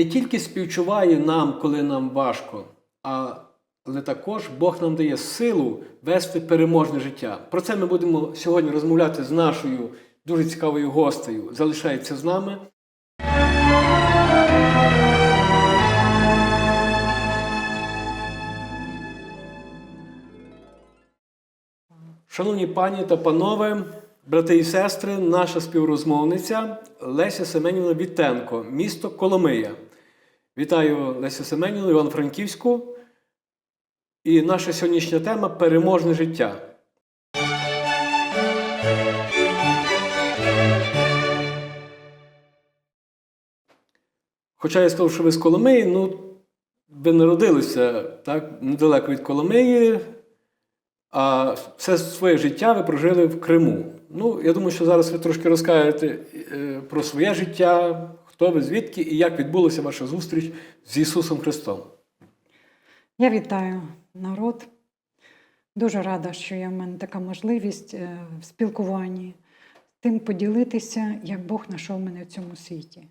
Не тільки співчуває нам, коли нам важко, але також Бог нам дає силу вести переможне життя. Про це ми будемо сьогодні розмовляти з нашою дуже цікавою гостею. Залишається з нами. Шановні пані та панове, брати і сестри, наша співрозмовниця Леся Семенівна Вітенко, місто Коломия. Вітаю Лесю Семенівну, Івано-Франківську. І наша сьогоднішня тема переможне життя. Хоча я сказав, що ви з Коломиї, ну, ви народилися так, недалеко від Коломиї, а все своє життя ви прожили в Криму. Ну, я думаю, що зараз ви трошки розкажете е, про своє життя, хто ви, звідки і як відбулася ваша зустріч з Ісусом Христом. Я вітаю народ. Дуже рада, що є в мене така можливість е, в спілкуванні тим поділитися, як Бог знайшов мене в цьому світі.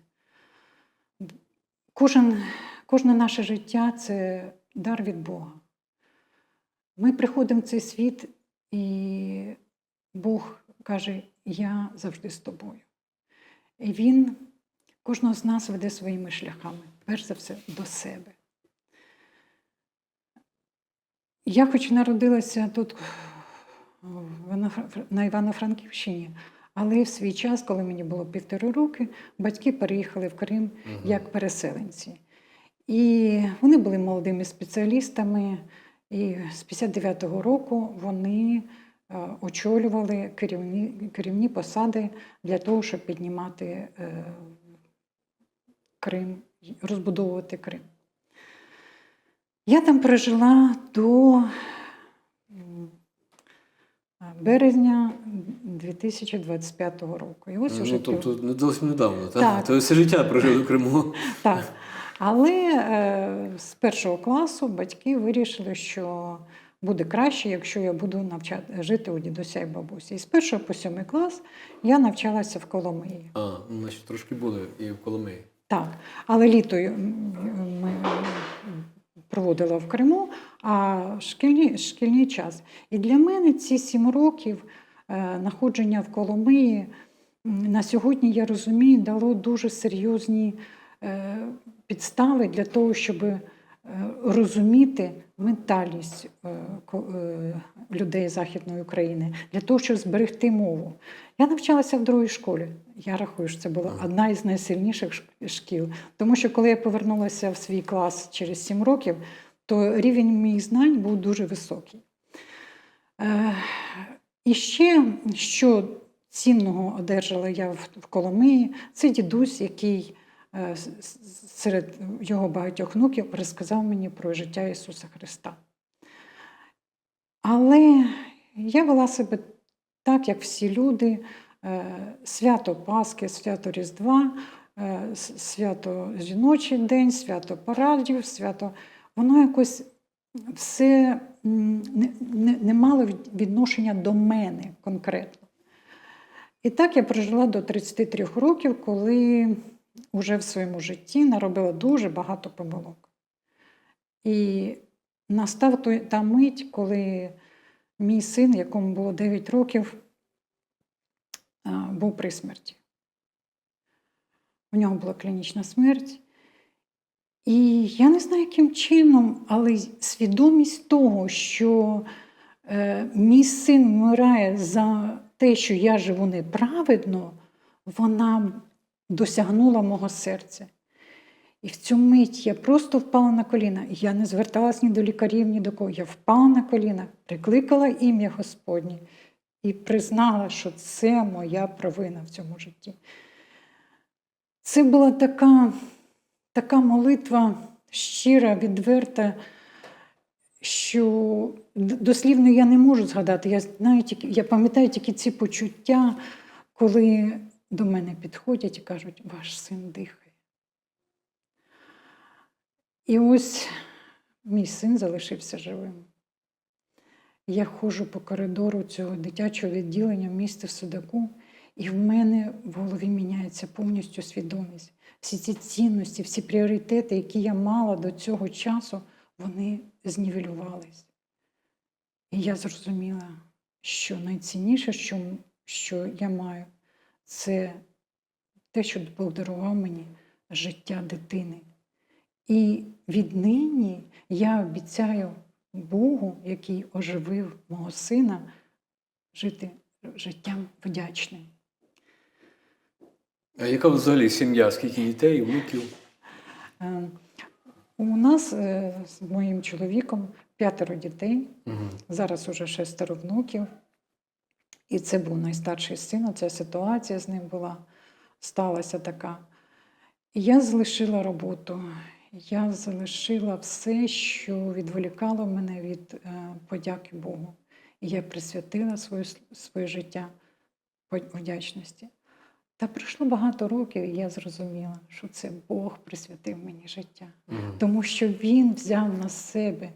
Кожен, кожне наше життя це дар від Бога. Ми приходимо в цей світ, і Бог каже: Я завжди з тобою. І Він кожного з нас веде своїми шляхами, перш за все, до себе. Я хоч народилася тут на Івано-Франківщині, але в свій час, коли мені було півтори роки, батьки переїхали в Крим як переселенці. І вони були молодими спеціалістами, і з 59-го року вони е, очолювали керівні, керівні посади для того, щоб піднімати е, Крим, розбудовувати Крим. Я там прожила до березня 2025 року. І ось Ну, пів- тобто не зовсім недавно, так? Так. То все життя прожили в Криму. Так. Але е, з першого класу батьки вирішили, що буде краще, якщо я буду навчати, жити у дідуся і бабусі. І з першого по сьомий клас я навчалася в Коломиї. А, ну, значить, трошки були і в Коломиї. Так, але літо ми проводила в Криму, а шкільний, шкільний час. І для мене ці сім років е, знаходження в Коломиї на сьогодні, я розумію, дало дуже серйозні е, підстави для того, щоб е, розуміти ментальність е, е, людей Західної України, для того, щоб зберегти мову. Я навчалася в другій школі. Я рахую, що це була одна із найсильніших шкіл. Тому що коли я повернулася в свій клас через сім років, то рівень моїх знань був дуже високий. Е, І ще, що цінного одержала я в Коломиї, це дідусь, який серед його багатьох внуків розказав мені про життя Ісуса Христа. Але я вела себе так, як всі люди, е, свято Пасхи, свято Різдва, е, свято жіночий день, свято парадів, свято. Воно якось все не, не, не мало відношення до мене конкретно. І так я прожила до 33 років, коли вже в своєму житті наробила дуже багато помилок. І настав той- та мить, коли мій син, якому було 9 років, був при смерті. У нього була клінічна смерть. І я не знаю, яким чином, але свідомість того, що е, мій син вмирає за те, що я живу неправедно, вона досягнула мого серця. І в цю мить я просто впала на коліна. Я не зверталась ні до лікарів, ні до кого. Я впала на коліна, прикликала ім'я Господнє і признала, що це моя провина в цьому житті. Це була така, така молитва щира, відверта, що дослівно я не можу згадати. Я, знаю я пам'ятаю тільки ці почуття, коли до мене підходять і кажуть, ваш син дихає. І ось мій син залишився живим. Я ходжу по коридору цього дитячого відділення в місті в Судаку, І в мене в голові міняється повністю свідомість. Всі ці цінності, всі пріоритети, які я мала до цього часу, вони знівелювались. І я зрозуміла, що найцінніше, що, що я маю, це те, що Бог дарував мені життя дитини. І віднині я обіцяю Богу, який оживив мого сина, жити життям вдячним. А яка взагалі сім'я? Скільки дітей, внуків? Е, У нас е, з моїм чоловіком п'ятеро дітей, Угу. зараз уже шестеро внуків. І це був найстарший син, ця ситуація з ним була, сталася така. Я залишила роботу, я залишила все, що відволікало мене від е, подяки Богу. І я присвятила своє, своє життя вдячності. Та пройшло багато років, і я зрозуміла, що це Бог присвятив мені життя Угу. тому що Він взяв на себе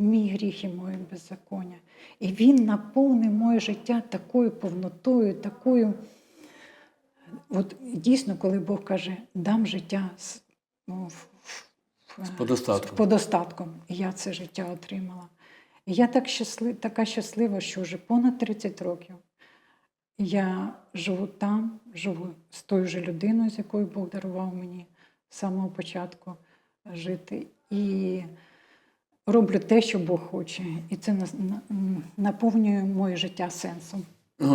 мій гріх і моє беззаконня. І Він наповнив моє життя такою повнотою, такою. От дійсно, коли Бог каже, дам життя з, ну, в- в- З подостатком. з подостатком. І я це життя отримала. І я так щаслив, така щаслива, що вже понад 30 років я живу там, живу з тою же людиною, з якою Бог дарував мені з самого початку жити. І роблю те, що Бог хоче. І це наповнює моє життя сенсом.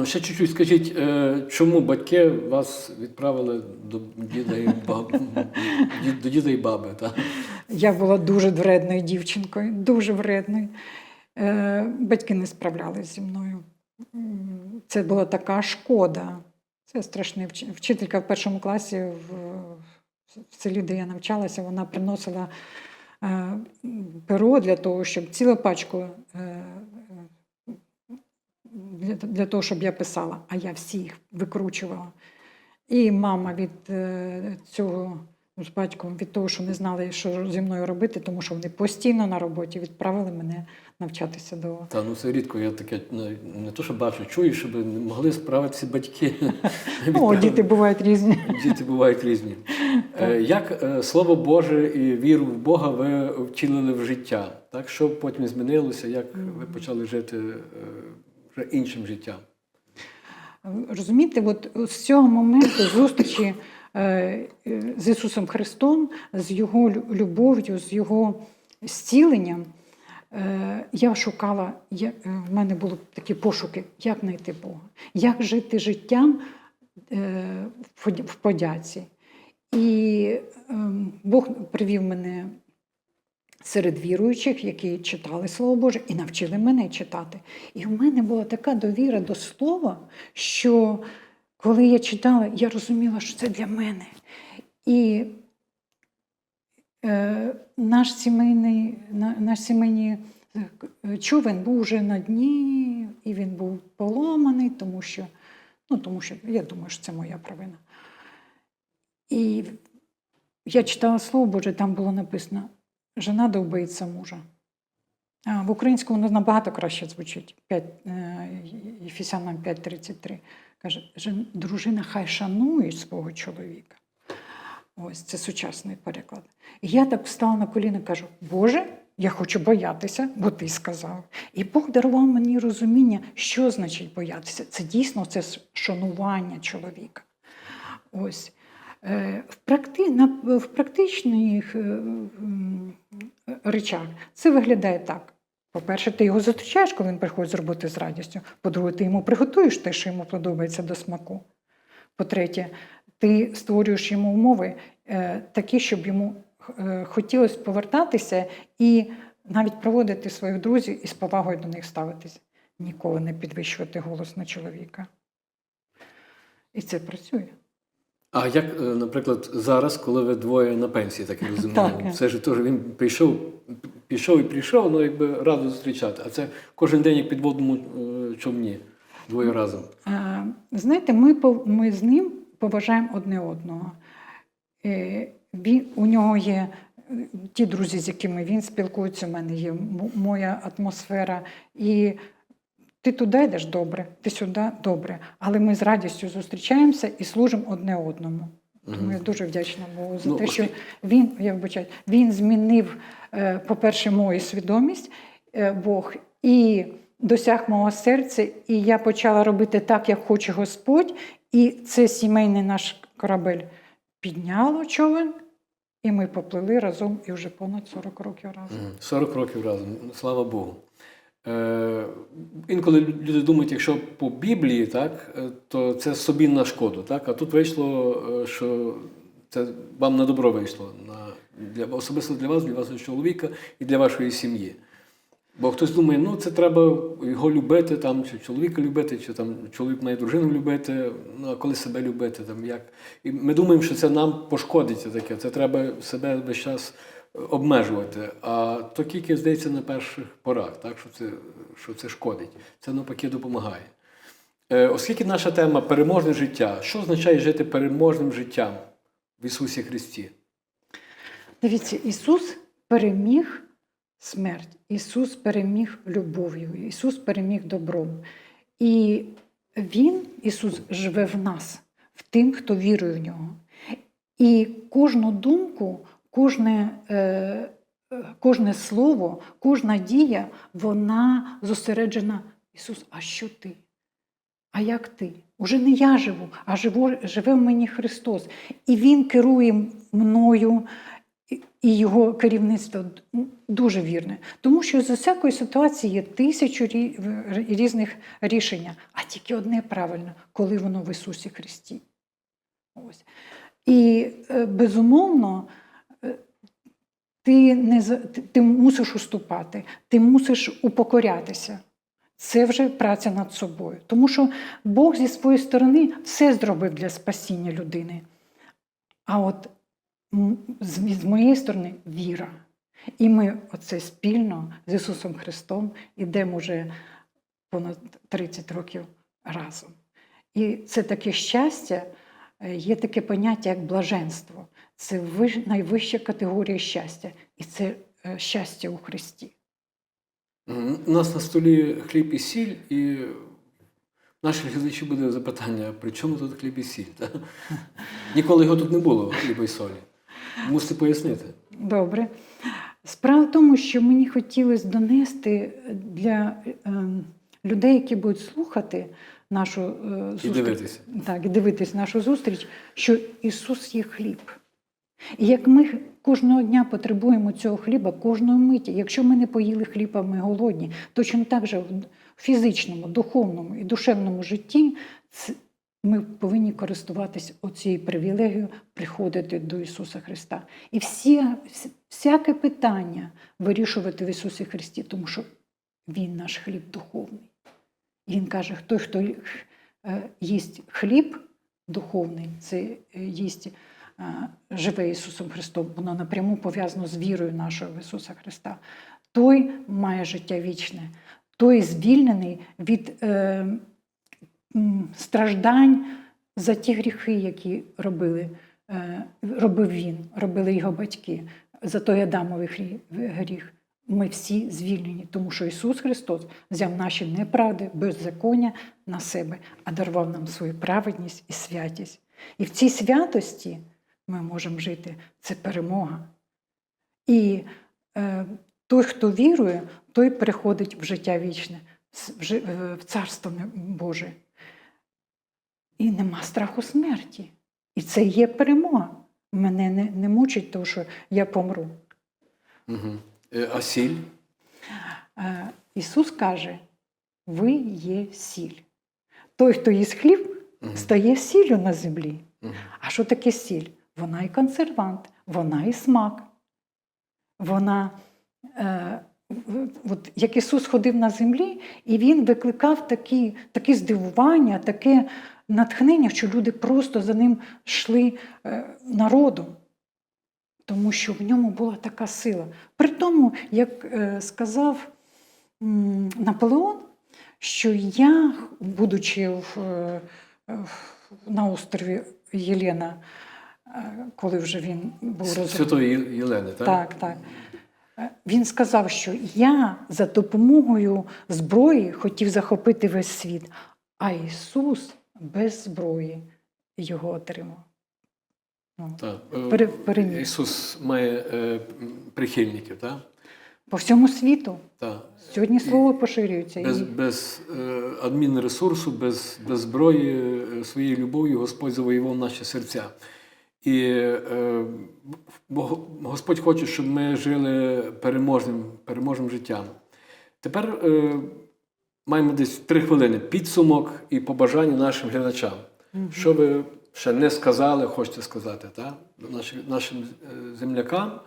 Ще чуть-чуть скажіть, е, чому батьки вас відправили до діда і баби, до діда і баби? Так? Я була дуже вредною дівчинкою, дуже вредною. Е, Батьки не справлялися зі мною. Це була така шкода. Це страшне. Вчителька в першому класі в, селі, де я навчалася, вона приносила перо для того, щоб цілу пачку е, для, того, щоб я писала, а я всіх викручувала. І мама від е, цього з батьком від того, що не знали, що зі мною робити, тому що вони постійно на роботі відправили мене навчатися до. Та ну це рідко, я таке ну, не то, що бачу, чую, щоб не могли справитися батьки. О, діти бувають різні. Діти бувають різні. Е, Як е, слово Боже і віру в Бога ви втілили в життя? Так, що потім змінилося, як ви почали жити е, вже іншим життям? Розумієте, от з цього моменту зустрічі з Ісусом Христом, з Його любов'ю, з Його зціленням, е, я шукала, е, в мене були такі пошуки, як знайти Бога, як жити життям е, в подяці. І ем, Бог привів мене серед віруючих, які читали Слово Боже, і навчили мене читати. І в мене була така довіра до слова, що коли я читала, я розуміла, що це для мене. І е, наш сімейний, на, наш сімейний е, човен був вже на дні, і він був поломаний, тому що, ну, тому що я думаю, що це моя провина. І я читала Слово Боже, там було написано жена да убоїться мужа. В українському воно набагато краще звучить. 5, е, 5.33. Каже, «Жен- дружина хай шанує свого чоловіка. Ось це сучасний переклад. І я так встала на коліна і кажу: Боже, я хочу боятися, бо ти сказав. І Бог дарував мені розуміння, що значить боятися. Це дійсно це шанування чоловіка. Ось. Е, В, практи... в практичних е, речах це виглядає так. По-перше, ти його зустрічаєш, коли він приходить з роботи з радістю. По-друге, ти йому приготуєш те, що йому подобається до смаку. По-третє, ти створюєш йому умови е, такі, щоб йому е, хотілося повертатися і навіть проводити своїх друзів і з повагою до них ставитися. Ніколи не підвищувати голос на чоловіка. І це працює. А як, е, наприклад, зараз, коли ви двоє на пенсії, так я розумію, Так. це ж теж він прийшов, пішов і прийшов, ну якби радо зустрічати. А це кожен день як під водному е, човні, двоє разом. Е, Знаєте, ми, ми з ним поважаємо одне одного. Е, Він, у нього є ті друзі, з якими він спілкується, у мене є моя атмосфера. І Ти туди йдеш добре, ти сюди добре. Але ми з радістю зустрічаємося і служимо одне одному. Тому я дуже вдячна Богу за Ну, те, що він, я вибачаю, він змінив, е, по-перше, мою свідомість, е, Бог, і досяг мого серця, і я почала робити так, як хоче Господь. І це сімейний наш корабель підняло човен, і ми поплили разом і вже понад 40 років разом. 40 років разом, слава Богу. Е, інколи люди думають, якщо по Біблії, так, е, то це собі на шкоду. Так? А тут вийшло, е, що це вам на добро вийшло. На, для, особисто для вас, для вашого чоловіка і для вашої сім'ї. Бо хтось думає, ну це треба його любити, там, чи чоловіка любити, чи там чоловік має дружину любити, ну а коли себе любити, там як. І ми думаємо, що це нам пошкодить таке. Це треба себе весь час обмежувати. А то тільки здається на перших порах, так, що це, що це шкодить. Це навпаки допомагає. Е, оскільки наша тема переможне життя, що означає жити переможним життям в Ісусі Христі? Дивіться, Ісус переміг смерть, Ісус переміг любов'ю, Ісус переміг добром. І Він, Ісус, живе в нас, в тим, хто вірує в нього. І кожну думку, кожне, е, кожне слово, кожна дія, вона зосереджена. Ісус, а що ти? А як ти? Уже не я живу, а живу, живе в мені Христос. І Він керує мною, і- його керівництво дуже вірне. Тому що з усякої ситуації є тисячу різних рішень, а тільки одне правильно, коли воно в Ісусі Христі. Ось. І е, безумовно, ти, не, ти, мусиш уступати, ти мусиш упокорятися. Це вже праця над собою. Тому що Бог зі своєї сторони все зробив для спасіння людини. А от з, моєї сторони віра. І ми оце спільно з Ісусом Христом ідемо вже понад 30 років разом. І це таке щастя, є таке поняття, як блаженство. Це найвища категорія щастя, і це е, щастя у Христі. У нас на столі хліб і сіль, і наших глядачів буде запитання, при чому тут хліб і сіль? Та? Ніколи його тут не було, хліба і солі. Мусите пояснити. Добре. Справа в тому, що мені хотілося донести для е, людей, які будуть слухати нашу е, І зустріч, дивитися. так, і дивитись нашу зустріч, що Ісус є хліб. І як ми кожного дня потребуємо цього хліба, кожної миті. Якщо ми не поїли хліба, ми голодні, точно так же в фізичному, духовному і душевному житті ми повинні користуватись оцією привілегією приходити до Ісуса Христа. І всі, всяке питання вирішувати в Ісусі Христі, тому що Він наш хліб духовний. Він каже, хто, хто е, їсть хліб духовний, це е, їсть е, живе Ісусом Христом, воно напряму пов'язано з вірою нашою в Ісуса Христа. Той має життя вічне, той звільнений від е, страждань за ті гріхи, які робили, е, робив він, робили його батьки, за той Адамовий гріх. Ми всі звільнені, тому що Ісус Христос взяв наші неправди, беззаконня на себе, а дарував нам свою праведність і святість. І в цій святості ми можемо жити. Це перемога. І е, той, хто вірує, той приходить в життя вічне, в е, Царство Боже. І нема страху смерті. І це є перемога. Мене не, не мучить, тому що я помру. Угу. А сіль? Е, Ісус каже: ви є сіль. Той, хто їсть хліб, стає сіллю на землі. А що таке сіль? Вона і консервант, вона і смак. Вона, е, от, як Ісус ходив на землі, і Він викликав такі, такі здивування, таке натхнення, що люди просто за ним йшли е, народом. Тому що в ньому була така сила. При тому, як е, сказав Наполеон, що я, будучи в, е, в- на острові Єлена, е, коли вже він був роз... Святої Єлени, так? Так, так. Він сказав, що я за допомогою зброї хотів захопити весь світ, а Ісус без зброї його отримав. Так. е, Пере- переміг. Ісус має е, прихильників, так? По всьому світу. Так. Сьогодні слово поширюється. Без, І без е, адмінресурсу, без, без зброї, е, своєю любов'ю Господь завоював наші серця. І е, Господь хоче, щоб ми жили переможним, переможним життям. Тепер е, маємо десь три хвилини підсумок і побажання нашим глядачам. Що ви ще не сказали, хочете сказати, так? Нашим, нашим е, землякам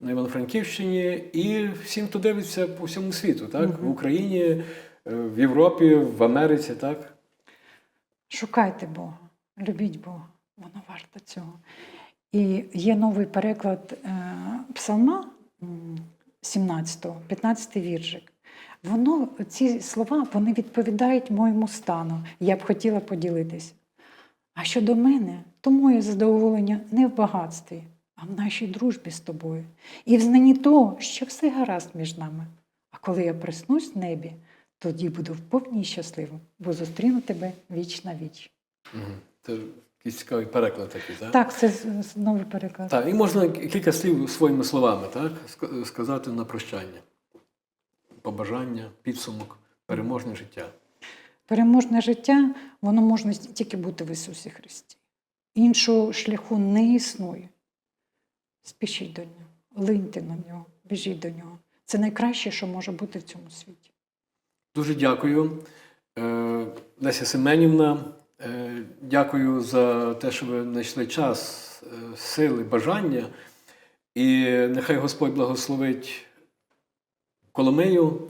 на Івано-Франківщині і всім, хто дивиться по всьому світу, так? В Україні, е, в Європі, в Америці, так? Шукайте Бога, любіть Бога, воно варто цього. І є новий переклад е, псалма 17-го, 15-й віршик. Воно, ці слова вони відповідають моєму стану. Я б хотіла поділитися. А щодо мене, то моє задоволення не в багатстві, а в нашій дружбі з тобою. І в знанні того, що все гаразд між нами. А коли я приснусь в небі, тоді буду вповні щасливим, бо зустріну тебе віч на віч. Це якийсь цікавий переклад такий, так? Так, це новий переклад. Так, і можна кілька слів своїми словами, так? Сказати на прощання. Побажання, підсумок, переможне життя. Переможне життя, воно можна тільки бути в Ісусі Христі. Іншого шляху не існує. Спішіть до нього, линьте на нього, біжіть до нього. Це найкраще, що може бути в цьому світі. Дуже дякую. Е, Леся Семенівна, е, дякую за те, що ви знайшли час, е, сили, бажання. І нехай Господь благословить Коломию,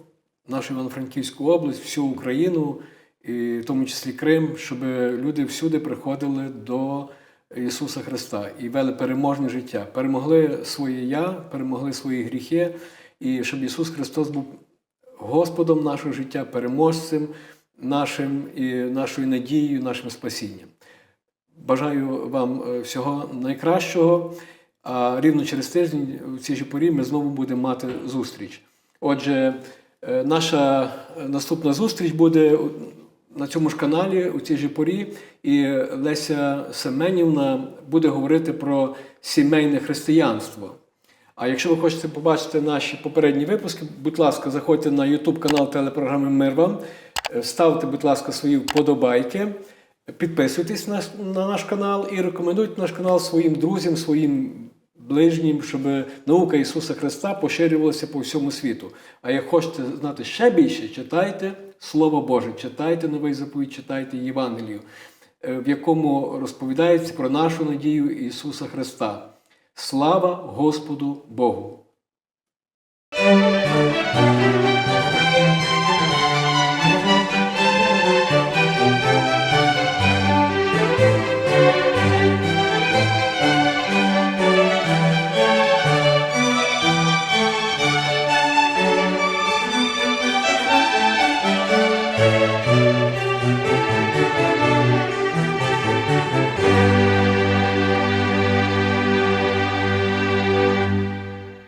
нашу Івано-Франківську область, всю Україну, і в тому числі Крим, щоб люди всюди приходили до Ісуса Христа і вели переможне життя, перемогли своє я, перемогли свої гріхи, і щоб Ісус Христос був Господом нашого життя, переможцем нашим і нашою надією, нашим спасінням. Бажаю вам е, всього найкращого. А рівно через тиждень у цій же порі ми знову будемо мати зустріч. Отже, е, наша наступна зустріч буде на цьому ж каналі у цій же порі, і Леся Семенівна буде говорити про сімейне християнство. А якщо ви хочете побачити наші попередні випуски, будь ласка, заходьте на YouTube канал телепрограми Мир вам, ставте, будь ласка, свої вподобайки, підписуйтесь на, на наш канал і рекомендуйте наш канал своїм друзям, своїм ближнім, щоб наука Ісуса Христа поширювалася по всьому світу. А як хочете знати ще більше, читайте Слово Боже, читайте новий заповідь, читайте Євангелію, е, в якому розповідається про нашу надію Ісуса Христа. Слава Господу Богу!